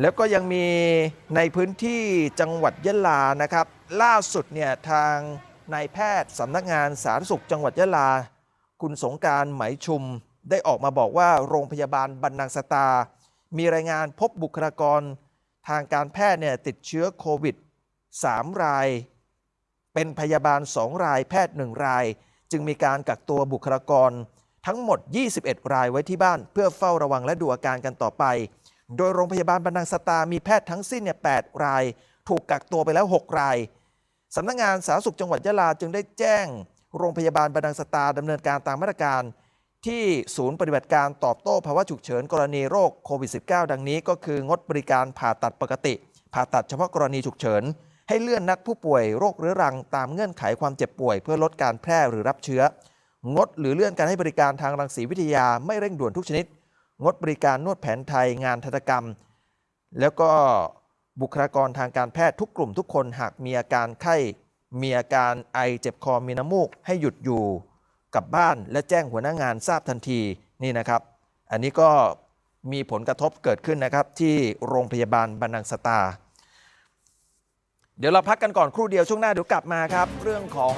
แล้วก็ยังมีในพื้นที่จังหวัดยะลานะครับ ล่าสุดเนี่ยทางนายแพทย์สำนักงานสาธารณสุขจังหวัดยะลา คุณสงการไหมชุม ได้ออกมาบอกว่าโรงพยาบาลบรรนังสตา มีรายงานพบบุคลากร ทางการแพทย์เนี่ยติดเชื้อโควิด 3 ราย เป็นพยาบาล 2 ราย แพทย์ 1 ราย จึงมีการกักตัวบุคลากรทั้งหมด 21 รายไว้ที่บ้าน เพื่อเฝ้าระวังและดูอาการกันต่อไป โดยโรงพยาบาลบรรนังสตามีแพทย์ทั้งสิ้นเนี่ย8ราย ถูกกักตัวไปแล้ว 6 รายสำนักงานสาธารณสุขจังหวัดยะลาจึงได้แจ้ง โรงพยาบาลบรรนังสตาดำเนินการตามมาตรการ ที่ศูนย์ปฏิบัติการตอบโต้ภาวะฉุกเฉินกรณีโรคโควิด -19 ดังนี้ ก็คืองดบริการผ่าตัดปกติ ผ่าตัดเฉพาะกรณีฉุกเฉิน ให้เลื่อนนัดผู้ป่วยโรคเรื้อรังตามเงื่อนไขความเจ็บป่วย เพื่อลดการแพร่หรือรับเชื้อ งดหรือเลื่อนการให้บริการทางรังสีวิทยาไม่เร่งด่วนทุกชนิด งดบริการนวดแผนไทยงานทันตกรรม แล้วก็บุคลากรทางการแพทย์ทุกกลุ่มทุกคนหากมีอาการไข้ มีอาการไอเจ็บคอมีน้ำมูก ให้หยุดอยู่กลับบ้านและแจ้งหัวหน้างานทราบทันทีนี่นะครับ อันนี้ก็มีผลกระทบเกิดขึ้นนะครับที่โรงพยาบาลบรรนังสตา เดี๋ยวเราพักกันก่อนครู่เดียวช่วงหน้าเดี๋ยวกลับมาครับ เรื่องของ